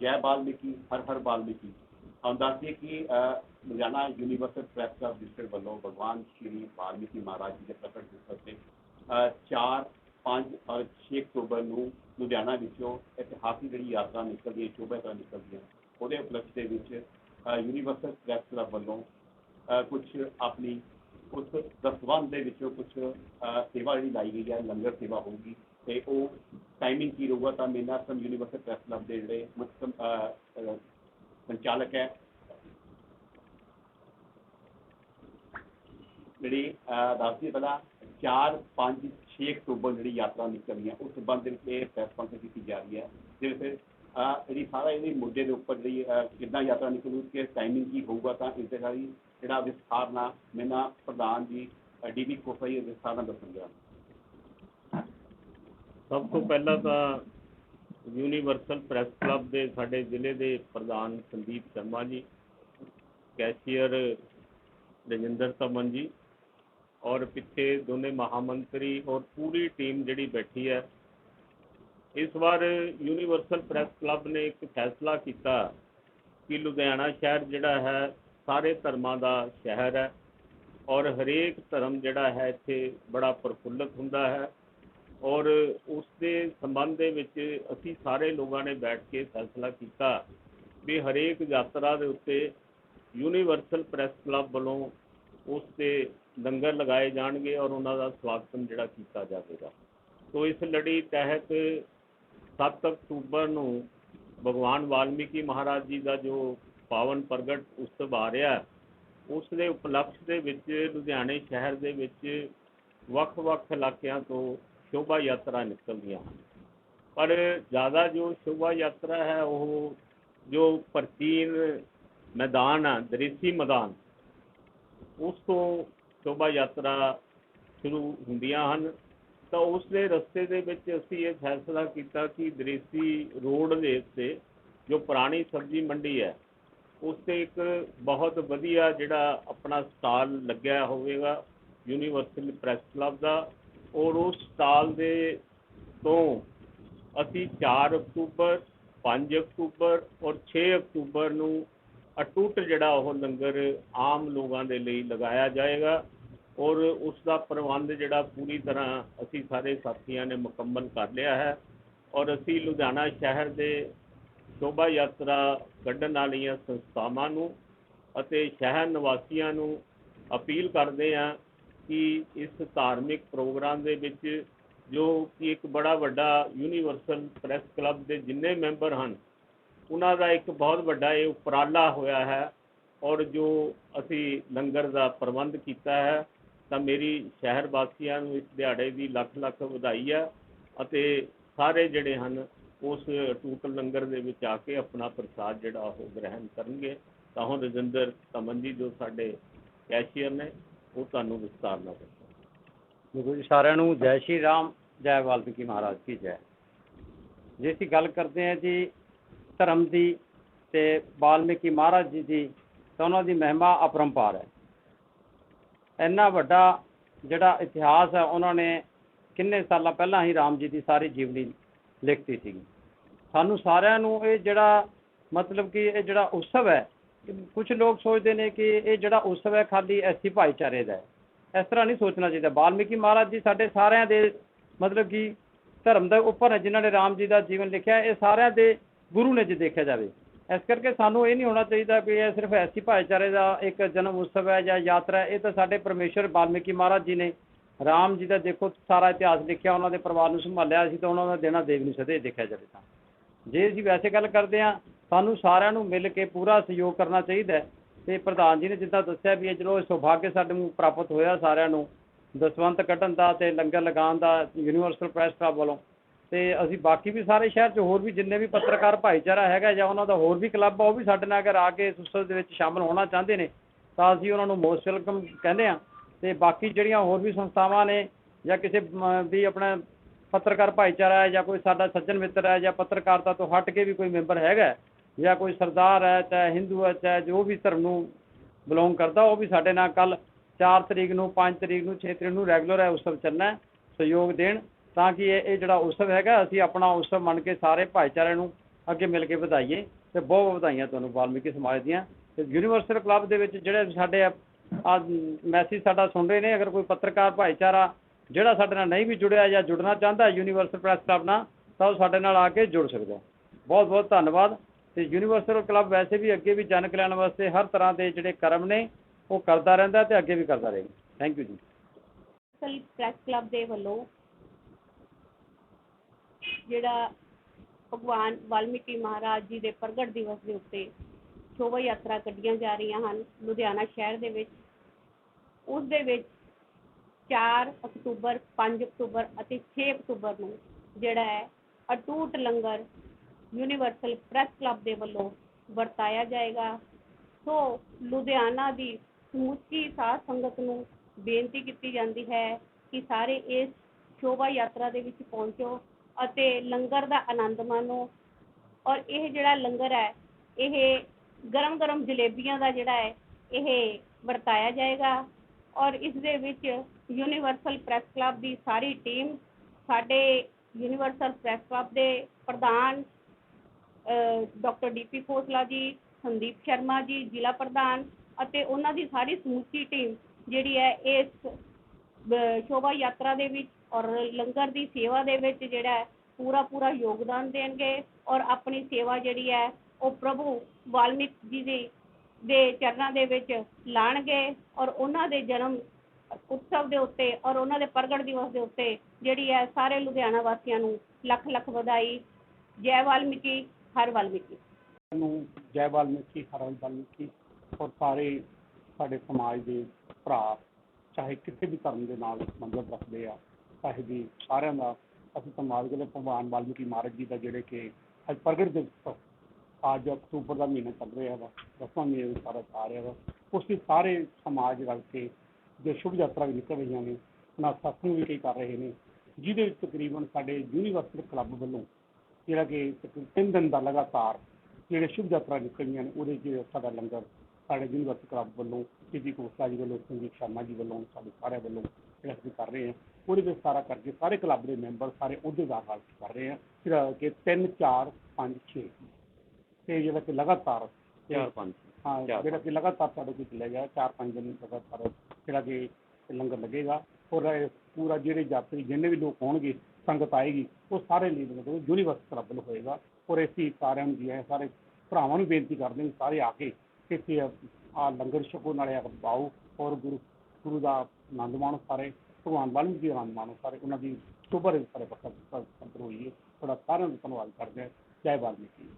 ਜੈ ਬਾਲਮੀਕੀ, ਹਰ ਹਰ ਬਾਲਮੀਕੀ। हम ਦੱਸਦੇ ਕਿ Ludhiana universal press club district ਵੱਲੋਂ ਭਗਵਾਨ ਸ਼੍ਰੀ ਵਾਲਮੀਕੀ ਮਹਾਰਾਜ ਜੀ ਦੇ ਪ੍ਰਗਟ ਦਿਵਸ ਤੇ 4 5 ਔਰ 6 ਅਕਤੂਬਰ ਨੂੰ ਲੁਧਿਆਣਾ ਵਿੱਚੋਂ ਇਤਿਹਾਸਿਕ ਜਿਹੜੀ ਯਾਤਰਾ ਨਿਕਲਦੀ ਹੈ ਸ਼ੋਭਾ ਯਾਤਰਾ ਨਿਕਲਦੀ ਹੈ, ਉਹਦੇ ਉਪਲਕਸ਼ ਦੇ ਵਿੱਚ ਯੂਨੀਵਰਸਲ ਪ੍ਰੈਸ ਕਲੱਬ ਵੱਲੋਂ ਕੁਝ ਆਪਣੀ ਉਸ ਦਸਵੰਦ ਦੇ ਵਿੱਚੋਂ ਕੁਝ ਸੇਵਾ ਜਿਹੜੀ ਲਾਈ ਗਈ ਹੈ, ਲੰਗਰ ਸੇਵਾ ਹੋਊਗੀ। ਤੇ ਉਹ ਟਾਈਮਿੰਗ ਕੀ ਰਹੂਗਾ ਤਾਂ ਮੇਨਾ ਸਮ ਯੂਨੀਵਰਸਲ ਪ੍ਰੈਸ ਕਲੱਬ ਦੇ ਜਿਹੜੇ ਮੁੱਖ ਸੰਚਾਲਕ ਹੈ। ਜਿਹੜੀ ਅਹ, ਦੱਸਦੀ ਪਹਿਲਾਂ 4 5 6 ਅਕਤੂਬਰ ਜਿਹੜੀ ਯਾਤਰਾ ਨਿਕਲਣੀ ਹੈ ਉਸ ਸੰਬੰਧ ਦੇ ਵਿੱਚ ਇਹ ਪ੍ਰੈਸ ਕਾਨਫਰੰਸ ਕੀਤੀ ਜਾ ਰਹੀ ਹੈ। ਜਿਹਦੇ ਵਿੱਚ ਜਿਹੜੀ ਸਾਰਾ ਇਹਦੇ ਮੁੱਦੇ ਦੇ ਉੱਪਰ ਜਿਹੜੀ ਕਿੱਦਾਂ ਯਾਤਰਾ ਨਿਕਲੂ ਕਿ ਟਾਈਮਿੰਗ ਕੀ ਹੋਊਗਾ ਤਾਂ ਇਸ ਦੇ ਸਾਰੀ ਜਿਹੜਾ ਵਿਸਥਾਰ ਨਾਲ ਮੇਨਾ ਪ੍ਰਧਾਨ ਜੀ ਡੀਬੀ ਜੀ ਵਿਸਥਾਰ ਨਾਲ ਦੱਸਣਗੇ। ਸਭ ਤੋਂ ਪਹਿਲਾਂ ਤਾਂ ਯੂਨੀਵਰਸਲ ਪ੍ਰੈਸ ਕਲੱਬ ਦੇ ਸਾਡੇ ਜ਼ਿਲ੍ਹੇ ਦੇ ਪ੍ਰਧਾਨ ਸੰਦੀਪ ਸ਼ਰਮਾ ਜੀ, ਕੈਸ਼ੀਅਰ ਰਜਿੰਦਰ ਤਮਨ ਜੀ ਔਰ ਪਿੱਛੇ ਦੋਨੇ ਮਹਾਮੰਤਰੀ ਔਰ ਪੂਰੀ ਟੀਮ ਜਿਹੜੀ ਬੈਠੀ ਹੈ। ਇਸ ਵਾਰ ਯੂਨੀਵਰਸਲ ਪ੍ਰੈਸ ਕਲੱਬ ਨੇ ਇੱਕ ਫੈਸਲਾ ਕੀਤਾ ਕਿ ਲੁਧਿਆਣਾ ਸ਼ਹਿਰ ਜਿਹੜਾ ਹੈ, ਸਾਰੇ ਧਰਮਾਂ ਦਾ ਸ਼ਹਿਰ ਹੈ ਔਰ ਹਰੇਕ ਧਰਮ ਜਿਹੜਾ ਹੈ ਇੱਥੇ ਬੜਾ ਪ੍ਰਫੁੱਲਤ ਹੁੰਦਾ ਹੈ। ਔਰ ਉਸ ਦੇ ਸੰਬੰਧ ਦੇ ਵਿੱਚ ਅਸੀਂ ਸਾਰੇ ਲੋਕਾਂ ਨੇ ਬੈਠ ਕੇ ਫੈਸਲਾ ਕੀਤਾ ਵੀ ਹਰੇਕ ਯਾਤਰਾ ਦੇ ਉੱਤੇ ਯੂਨੀਵਰਸਲ ਪ੍ਰੈਸ ਕਲੱਬ ਵੱਲੋਂ ਉਸ ਤੇ ਲੰਗਰ ਲਗਾਏ ਜਾਣਗੇ ਔਰ ਉਹਨਾਂ ਦਾ ਸਵਾਗਤ ਜਿਹੜਾ ਕੀਤਾ ਜਾਵੇਗਾ। ਸੋ ਇਸ ਲੜੀ ਤਹਿਤ 7 ਅਕਤੂਬਰ ਨੂੰ ਭਗਵਾਨ ਵਾਲਮੀਕੀ ਮਹਾਰਾਜ ਜੀ ਦਾ ਜੋ ਪਾਵਨ ਪ੍ਰਗਟ ਉਤਸਵ ਆ ਰਿਹਾ ਉਸ ਦੇ ਉਪਲਕਸ਼ ਦੇ ਵਿੱਚ ਲੁਧਿਆਣੇ ਸ਼ਹਿਰ ਦੇ ਵਿੱਚ ਵੱਖ-ਵੱਖ ਇਲਾਕਿਆਂ ਤੋਂ ਸ਼ੋਭਾ ਯਾਤਰਾ ਨਿਕਲਦੀਆਂ ਹਨ। ਪਰ ਜ਼ਿਆਦਾ ਜੋ ਸ਼ੋਭਾ ਯਾਤਰਾ ਹੈ, ਉਹ ਜੋ ਪ੍ਰਾਚੀਨ ਮੈਦਾਨ ਆ ਦ੍ਰਿਸ਼ੀ ਮੈਦਾਨ, ਉਸ ਤੋਂ ਸ਼ੋਭਾ ਯਾਤਰਾ ਸ਼ੁਰੂ ਹੁੰਦੀਆਂ ਹਨ। ਤਾਂ ਉਸ ਦੇ ਰਸਤੇ ਦੇ ਵਿੱਚ ਅਸੀਂ ਇਹ ਫੈਸਲਾ ਕੀਤਾ ਕਿ ਦ੍ਰਿਸ਼ੀ ਰੋਡ ਦੇ ਉੱਤੇ ਜੋ ਪੁਰਾਣੀ ਸਬਜ਼ੀ ਮੰਡੀ ਹੈ ਉਸ ਤੇ ਇੱਕ ਬਹੁਤ ਵਧੀਆ ਜਿਹੜਾ ਆਪਣਾ ਸਟਾਲ ਲੱਗਿਆ ਹੋਵੇਗਾ, ਯੂਨੀਵਰਸਲ ਪ੍ਰੈਸ ਕਲੱਬ ਦਾ। ਔਰ ਉਸ ਸਾਲ ਦੇ ਤੋਂ ਅਸੀਂ 4 ਅਕਤੂਬਰ 5 ਅਕਤੂਬਰ ਔਰ 6 ਅਕਤੂਬਰ ਨੂੰ ਅਟੁੱਟ ਜਿਹੜਾ ਉਹ ਲੰਗਰ ਆਮ ਲੋਕਾਂ ਦੇ ਲਈ ਲਗਾਇਆ ਜਾਏਗਾ ਔਰ ਉਸ ਦਾ ਪ੍ਰਬੰਧ ਜਿਹੜਾ ਪੂਰੀ ਤਰ੍ਹਾਂ ਅਸੀਂ ਸਾਰੇ ਸਾਥੀਆਂ ਨੇ ਮੁਕੰਮਲ ਕਰ ਲਿਆ ਹੈ ਔਰ ਅਸੀਂ ਲੁਧਿਆਣਾ ਸ਼ਹਿਰ ਦੇ ਸ਼ੋਭਾ ਯਾਤਰਾ ਕੱਢਣ ਵਾਲੀਆਂ ਸੰਸਥਾਵਾਂ ਨੂੰ ਅਤੇ ਸ਼ਹਿਰ ਨਿਵਾਸੀਆਂ ਨੂੰ ਅਪੀਲ ਕਰਦੇ ਹਾਂ ਕਿ ਇਸ ਧਾਰਮਿਕ ਪ੍ਰੋਗਰਾਮ ਦੇ ਵਿੱਚ ਜੋ ਕਿ ਇੱਕ ਬੜਾ ਵੱਡਾ ਯੂਨੀਵਰਸਲ ਪ੍ਰੈਸ ਕਲੱਬ ਦੇ ਜਿੰਨੇ ਮੈਂਬਰ ਹਨ, ਉਹਨਾਂ ਦਾ ਇੱਕ ਬਹੁਤ ਵੱਡਾ ਇਹ ਉਪਰਾਲਾ ਹੋਇਆ ਹੈ ਔਰ ਜੋ ਅਸੀਂ ਲੰਗਰ ਦਾ ਪ੍ਰਬੰਧ ਕੀਤਾ ਹੈ, ਤਾਂ ਮੇਰੀ ਸ਼ਹਿਰ ਵਾਸੀਆਂ ਨੂੰ ਇਸ ਦਿਹਾੜੇ ਦੀ ਲੱਖ ਲੱਖ ਵਧਾਈ ਹੈ ਅਤੇ ਸਾਰੇ ਜਿਹੜੇ ਹਨ, ਉਸ ਟੂਟ ਲੰਗਰ ਦੇ ਵਿੱਚ ਆ ਕੇ ਆਪਣਾ ਪ੍ਰਸਾਦ ਜਿਹੜਾ ਉਹ ਗ੍ਰਹਿਣ ਕਰਨਗੇ। ਤਾਂ ਹੁਣ ਰਜਿੰਦਰ ਤਮਨ ਜੀ ਜੋ ਸਾਡੇ ਕੈਸ਼ੀਅਰ ਨੇ ਉਹ ਤੁਹਾਨੂੰ ਵਿਸਤਾਰ ਨਾਲ ਦੱਸਣਗੇ ਦੇਖੋ ਜੀ, ਸਾਰਿਆਂ ਨੂੰ ਜੈ ਸ਼੍ਰੀ ਰਾਮ, ਜੈ ਵਾਲਮੀਕੀ ਮਹਾਰਾਜ ਕੀ ਜੈ। ਜੇ ਅਸੀਂ ਗੱਲ ਕਰਦੇ ਹਾਂ ਜੀ ਧਰਮ ਦੀ ਤੇ ਵਾਲਮੀਕੀ ਮਹਾਰਾਜ ਜੀ ਦੀ, ਤਾਂ ਉਹਨਾਂ ਦੀ ਮਹਿਮਾ ਅਪਰੰਪਾਰ ਹੈ। ਇੰਨਾ ਵੱਡਾ ਜਿਹੜਾ ਇਤਿਹਾਸ ਹੈ, ਉਹਨਾਂ ਨੇ ਕਿੰਨੇ ਸਾਲਾਂ ਪਹਿਲਾਂ ਹੀ ਰਾਮ ਜੀ ਦੀ ਸਾਰੀ ਜੀਵਨੀ ਲਿਖਤੀ ਸੀਗੀ। ਸਾਨੂੰ ਸਾਰਿਆਂ ਨੂੰ ਇਹ ਜਿਹੜਾ ਮਤਲਬ ਕਿ ਇਹ ਜਿਹੜਾ ਉਤਸਵ ਹੈ ਕੁਝ ਲੋਕ ਸੋਚਦੇ ਨੇ ਕਿ ਇਹ ਜਿਹੜਾ ਉਤਸਵ ਹੈ ਖਾਲੀ ਐਸੀ ਭਾਈਚਾਰੇ ਦਾ ਹੈ। ਇਸ ਤਰ੍ਹਾਂ ਨਹੀਂ ਸੋਚਣਾ ਚਾਹੀਦਾ। ਵਾਲਮੀਕੀ ਮਹਾਰਾਜ ਜੀ ਸਾਡੇ ਸਾਰਿਆਂ ਦੇ ਮਤਲਬ ਕਿ ਧਰਮ ਦੇ ਉੱਪਰ ਹੈ, ਜਿਨ੍ਹਾਂ ਨੇ ਰਾਮ ਜੀ ਦਾ ਜੀਵਨ ਲਿਖਿਆ ਇਹ ਸਾਰਿਆਂ ਦੇ ਗੁਰੂ ਨੇ ਜੇ ਦੇਖਿਆ ਜਾਵੇ। ਇਸ ਕਰਕੇ ਸਾਨੂੰ ਇਹ ਨਹੀਂ ਹੋਣਾ ਚਾਹੀਦਾ ਕਿ ਇਹ ਸਿਰਫ ਐਸੀ ਭਾਈਚਾਰੇ ਦਾ ਇੱਕ ਜਨਮ ਉਤਸਵ ਹੈ ਜਾਂ ਯਾਤਰਾ ਹੈ। ਇਹ ਤਾਂ ਸਾਡੇ ਪਰਮੇਸ਼ਰ ਵਾਲਮੀਕੀ ਮਹਾਰਾਜ ਜੀ ਨੇ ਰਾਮ ਜੀ ਦਾ ਦੇਖੋ ਸਾਰਾ ਇਤਿਹਾਸ ਲਿਖਿਆ, ਉਹਨਾਂ ਦੇ ਪਰਿਵਾਰ ਨੂੰ ਸੰਭਾਲਿਆ। ਸੀ ਤਾਂ ਉਹਨਾਂ ਦਾ ਦੇਣਾ ਦੇਵ ਨਹੀਂ ਸਦੇ ਦੇਖਿਆ ਜਾਵੇ ਤਾਂ। ਜੇ ਅਸੀਂ ਵੈਸੇ ਗੱਲ ਕਰਦੇ ਹਾਂ ਸਾਨੂੰ ਸਾਰਿਆਂ ਨੂੰ ਮਿਲ ਕੇ ਪੂਰਾ ਸਹਿਯੋਗ ਕਰਨਾ ਚਾਹੀਦਾ ਹੈ। ਤੇ ਪ੍ਰਧਾਨ ਜੀ ਨੇ ਜਿੱਦਾਂ ਦੱਸਿਆ ਵੀ ਇਹ ਚਲੋ ਸੁਭਾਗਯ ਸਾਡੇ ਨੂੰ ਪ੍ਰਾਪਤ ਹੋਇਆ ਸਾਰਿਆਂ ਨੂੰ ਦਸਵੰਤ ਕੱਢਣ ਦਾ ਤੇ ਲੰਗਰ ਲਗਾਉਣ ਦਾ ਯੂਨੀਵਰਸਲ ਪ੍ਰੈਸ ਕਲੱਬ ਵੱਲੋਂ। ਤੇ ਅਸੀਂ ਬਾਕੀ ਵੀ ਸਾਰੇ ਸ਼ਹਿਰ 'ਚ ਹੋਰ ਵੀ ਜਿੰਨੇ ਵੀ ਪੱਤਰਕਾਰ ਭਾਈਚਾਰਾ ਹੈਗਾ ਜਾਂ ਉਹਨਾਂ ਦਾ ਹੋਰ ਵੀ ਕਲੱਬ ਆ ਉਹ ਵੀ ਸਾਡੇ ਨਾਲ ਅਗਰ ਆ ਕੇ ਇਸ ਉਤਸਵ ਦੇ ਵਿੱਚ ਸ਼ਾਮਲ ਹੋਣਾ ਚਾਹੁੰਦੇ ਨੇ ਤਾਂ ਅਸੀਂ ਉਹਨਾਂ ਨੂੰ ਮੋਸਟ ਵੈਲਕਮ ਕਹਿੰਦੇ ਆ ਤੇ ਬਾਕੀ ਜਿਹੜੀਆਂ ਹੋਰ ਵੀ ਸੰਸਥਾਵਾਂ ਨੇ ਜਾਂ ਕਿਸੇ ਮ, ਵੀ ਆਪਣਾ ਪੱਤਰਕਾਰ ਭਾਈਚਾਰਾ ਹੈ ਜਾਂ ਕੋਈ ਸਾਡਾ ਸੱਜਣ ਮਿੱਤਰ ਹੈ ਜਾਂ ਪੱਤਰਕਾਰਤਾ ਤੋਂ ਹਟ ਕੇ ਵੀ ਕੋਈ ਮੈਂਬਰ ਹੈਗਾ ਜਾਂ ਕੋਈ ਸਰਦਾਰ ਹੈ, ਚਾਹੇ ਹਿੰਦੂ ਹੈ, ਚਾਹੇ ਜੋ ਵੀ ਧਰਮ ਨੂੰ ਬਿਲੋਂਗ ਕਰਦਾ, ਉਹ ਵੀ ਸਾਡੇ ਨਾਲ ਕੱਲ 4 ਤਰੀਕ ਨੂੰ 5 ਤਰੀਕ ਨੂੰ 6 ਤਰੀਕ ਨੂੰ ਰੈਗੂਲਰ ਹੈ, ਉਤਸਵ ਚੱਲਣਾ ਸਹਿਯੋਗ ਦੇਣ ਤਾਂ ਕਿ ਇਹ ਇਹ ਜਿਹੜਾ ਉਤਸਵ ਹੈਗਾ, ਅਸੀਂ ਆਪਣਾ ਉਤਸਵ ਮੰਨ ਕੇ ਸਾਰੇ ਭਾਈਚਾਰੇ ਨੂੰ ਅੱਗੇ ਮਿਲ ਕੇ ਵਧਾਈਏ ਤੇ ਬਹੁਤ ਬਹੁਤ ਵਧਾਈਆਂ ਤੁਹਾਨੂੰ ਵਾਲਮੀਕੀ ਸਮਾਜ ਦੀਆਂ ਤੇ ਯੂਨੀਵਰਸਲ ਕਲੱਬ ਦੇ ਵਿੱਚ ਜਿਹੜੇ ਸਾਡੇ ਆ ਮੈਸੇਜ ਸਾਡਾ ਸੁਣ ਰਹੇ ਨੇ, ਅਗਰ ਕੋਈ ਪੱਤਰਕਾਰ ਭਾਈਚਾਰਾ ਜਿਹੜਾ ਸਾਡੇ ਨਾਲ ਨਹੀਂ ਵੀ ਜੁੜਿਆ ਜਾਂ ਜੁੜਨਾ ਚਾਹੁੰਦਾ ਯੂਨੀਵਰਸਲ ਪ੍ਰੈਸ ਕਲੱਬ ਨਾਲ, ਤਾਂ ਉਹ ਸਾਡੇ ਨਾਲ ਆ ਕੇ ਜੁੜ ਸਕਦਾ ਬਹੁਤ ਬਹੁਤ ਧੰਨਵਾਦ। ਤੇ ਯੂਨੀਵਰਸਲ ਕਲੱਬ ਵੈਸੇ ਵੀ ਅੱਗੇ ਵੀ ਜਨ ਕਲਿਆਣ ਵਾਸਤੇ ਹਰ ਤਰ੍ਹਾਂ ਦੇ ਜਿਹੜੇ ਕਰਮ ਨੇ, ਉਹ ਕਰਦਾ ਰਹਿੰਦਾ ਤੇ ਅੱਗੇ ਵੀ ਕਰਦਾ ਰਹੇਗਾ। ਥੈਂਕ ਯੂ ਜੀ। ਸਲ ਪ੍ਰੈਸ ਕਲੱਬ ਦੇ ਵੱਲੋਂ ਜਿਹੜਾ ਭਗਵਾਨ ਵਾਲਮੀਕੀ ਮਹਾਰਾਜ ਜੀ ਦੇ ਪ੍ਰਗਟ ਦਿਵਸ ਦੇ ਉੱਤੇ ਸ਼ੋਭਾ ਯਾਤਰਾ ਕੱਢੀਆਂ ਜਾ ਰਹੀਆਂ ਹਨ, ਲੁਧਿਆਣਾ ਸ਼ਹਿਰ ਦੇ ਵਿੱਚ। ਉਸ ਦੇ ਵਿੱਚ 4 ਅਕਤੂਬਰ 5 ਅਕਤੂਬਰ ਅਤੇ 6 ਅਕਤੂਬਰ ਨੂੰ ਜਿਹੜਾ ਹੈ ਅਟੂਟ ਲੰਗਰ ਯੂਨੀਵਰਸਲ ਪ੍ਰੈਸ ਕਲੱਬ ਦੇ ਵੱਲੋਂ ਵਰਤਾਇਆ ਜਾਏਗਾ। ਸੋ ਲੁਧਿਆਣਾ ਦੀ ਸਮੁੱਚੀ ਸਾਧ ਸੰਗਤ ਨੂੰ ਬੇਨਤੀ ਕੀਤੀ ਜਾਂਦੀ ਹੈ ਕਿ ਸਾਰੇ ਇਸ ਸ਼ੋਭਾ ਯਾਤਰਾ ਦੇ ਵਿੱਚ ਪਹੁੰਚੋ ਅਤੇ ਲੰਗਰ ਦਾ ਆਨੰਦ ਮਾਣੋ। ਔਰ ਇਹ ਜਿਹੜਾ ਲੰਗਰ ਹੈ, ਇਹ ਗਰਮ ਗਰਮ ਜਲੇਬੀਆਂ ਦਾ ਜਿਹੜਾ ਹੈ, ਇਹ ਵਰਤਾਇਆ ਜਾਏਗਾ। ਔਰ ਇਸ ਦੇ ਵਿੱਚ ਯੂਨੀਵਰਸਲ ਪ੍ਰੈਸ ਕਲੱਬ ਦੀ ਸਾਰੀ ਟੀਮ ਸਾਡੇ ਯੂਨੀਵਰਸਲ ਪ੍ਰੈਸ ਕਲੱਬ ਦੇ ਪ੍ਰਧਾਨ ਡਾਕਟਰ ਡੀਪੀ ਖੋਸਲਾ ਜੀ, ਸੰਦੀਪ ਸ਼ਰਮਾ ਜੀ, ਜ਼ਿਲ੍ਹਾ ਪ੍ਰਧਾਨ ਅਤੇ ਉਹਨਾਂ ਦੀ ਸਾਰੀ ਸਮੁੱਚੀ ਟੀਮ ਜਿਹੜੀ ਹੈ ਇਸ ਸ਼ੋਭਾ ਯਾਤਰਾ ਦੇ ਵਿੱਚ ਔਰ ਲੰਗਰ ਦੀ ਸੇਵਾ ਦੇ ਵਿੱਚ ਜਿਹੜਾ ਪੂਰਾ ਪੂਰਾ ਯੋਗਦਾਨ ਦੇਣਗੇ ਔਰ ਆਪਣੀ ਸੇਵਾ ਜਿਹੜੀ ਹੈ ਉਹ ਪ੍ਰਭੂ ਵਾਲਮੀਕ ਜੀ ਦੀ, ਦੇ ਚਰਨਾਂ ਦੇ ਵਿੱਚ ਲਾਣਗੇ ਔਰ ਉਹਨਾਂ ਦੇ ਜਨਮ ਉਤਸਵ ਦੇ ਉੱਤੇ ਔਰ ਉਹਨਾਂ ਦੇ ਪ੍ਰਗਟ ਦਿਵਸ ਦੇ ਉੱਤੇ ਜਿਹੜੀ ਹੈ ਸਾਰੇ ਲੁਧਿਆਣਾ ਵਾਸੀਆਂ ਨੂੰ ਲੱਖ ਲੱਖ ਵਧਾਈ, ਜੈ ਵਾਲਮੀਕੀ, ਹਰ ਵਾਲਮੀਕੀ। ਨੂੰ ਜੈ ਵਾਲਮੀਕੀ, ਹਰ ਵਾਲਮੀਕੀ ਔਰ ਸਾਰੇ ਸਾਡੇ ਸਮਾਜ ਦੇ ਭਰਾ, ਚਾਹੇ ਕਿਸੇ ਵੀ ਧਰਮ ਦੇ ਨਾਲ ਸੰਬੰਧ ਰੱਖਦੇ ਆ, ਚਾਹੇ ਵੀ ਸਾਰਿਆਂ ਦਾ, ਅਸੀਂ ਸਮਾਜ ਦੇ ਭਗਵਾਨ ਵਾਲਮੀਕੀ ਮਹਾਰਾਜ ਜੀ ਦਾ ਜਿਹੜੇ ਕਿ ਅੱਜ ਪ੍ਰਗਟ ਦਿਵਸ ਅੱਜ ਅਕਤੂਬਰ ਦਾ ਮਹੀਨਾ ਚੱਲ ਰਿਹਾ ਵਾ, ਦਸਵਾਂ ਮਹੀਨਾ ਵੀ ਸਾਰਾ ਆ ਰਿਹਾ ਵਾ, ਉਸ ਦੀ ਸਾਰੇ ਸਮਾਜ ਰਲ ਕੇ ਜੋ ਸ਼ੁਭ ਯਾਤਰਾ ਵੀ ਨਿਕਲ ਰਹੀਆਂ ਨੇ ਉਹਨਾਂ ਸਤਸੰਗ ਵੀ ਕਈ ਕਰ ਰਹੇ ਨੇ ਜਿਹਦੇ ਵਿੱਚ ਤਕਰੀਬਨ ਸਾਡੇ ਯੂਨੀਵਰਸਿਟੀ ਕਲੱਬ ਵੱਲੋਂ ਜਿਹੜਾ ਕਿ ਤਿੰਨ ਦਿਨ ਦਾ ਲਗਾਤਾਰ ਜਿਹੜੇ ਸ਼ੁਭ ਯਾਤਰਾ ਨਿਕਲੀਆਂ ਨੇ ਉਹਦੇ 'ਚ ਸਾਡਾ ਲੰਗਰ ਸਾਡੇ ਯੂਨੀਵਰਸਿਟੀ ਕਲੱਬ ਵੱਲੋਂ ਜੀ ਕੋਸਲਾ ਜੀ ਵੱਲੋਂ ਸੰਜੀਤ ਸ਼ਰਮਾ ਜੀ ਵੱਲੋਂ ਸਾਡੇ ਸਾਰਿਆਂ ਵੱਲੋਂ ਜਿਹੜਾ ਅਸੀਂ ਕਰ ਰਹੇ ਹਾਂ ਉਹਦੇ ਵਿੱਚ ਸਾਰਾ ਕਰਕੇ ਸਾਰੇ ਕਲੱਬ ਦੇ ਮੈਂਬਰ ਸਾਰੇ ਅਹੁਦੇਦਾਰ ਨਾਲ ਕਰ ਰਹੇ ਹਾਂ ਫਿਰ ਕਿ 3 4 5 6 ਤੇ ਜਿਹੜਾ ਕਿ ਲਗਾਤਾਰ ਚਾਰ ਪੰਜ। ਹਾਂ ਚਾਰ ਜਿਹੜਾ ਕਿ ਲਗਾਤਾਰ ਸਾਡੇ ਕੋਲ ਚੱਲਿਆ ਗਿਆ ਚਾਰ ਪੰਜ ਦਿਨ ਲਗਾਤਾਰ ਜਿਹੜਾ ਕਿ ਲੰਗਰ ਲੱਗੇਗਾ ਔਰ ਪੂਰਾ ਜਿਹੜੇ ਯਾਤਰੀ ਜਿੰਨੇ ਵੀ ਲੋਕ ਹੋਣਗੇ ਸੰਗਤ ਆਏਗੀ ਉਹ ਸਾਰੇ ਲਈ ਮਤਲਬ ਯੂਨੀਵਰਸ ਕਲੱਬ ਵੱਲੋਂ ਹੋਏਗਾ ਔਰ ਅਸੀਂ ਸਾਰਿਆਂ ਨੂੰ ਜੀ ਆਇਆਂ ਸਾਰੇ ਭਰਾਵਾਂ ਨੂੰ ਬੇਨਤੀ ਕਰਦੇ ਹਾਂ ਸਾਰੇ ਆ ਕੇ ਇੱਥੇ ਆ ਲੰਗਰ ਛਕੋ ਨਾਲੇ ਆ ਪਾਓ ਔਰ ਗੁਰੂ ਗੁਰੂ ਦਾ ਆਨੰਦ ਮਾਣੋ ਸਾਰੇ ਭਗਵਾਨ ਵਾਲਮੀਕੀ ਦਾ ਆਨੰਦ ਮਾਣੋ ਸਾਰੇ ਉਹਨਾਂ ਦੀ ਸ਼ੋਭਾ ਦੇ ਸਾਰੇ ਪੱਕਾ ਸੰਤਰ ਹੋਈਏ ਤੁਹਾਡਾ ਸਾਰਿਆਂ ਦਾ ਧੰਨਵਾਦ ਕਰਦੇ ਹਾਂ ਜੈ ਵਾਲਮੀਕੀ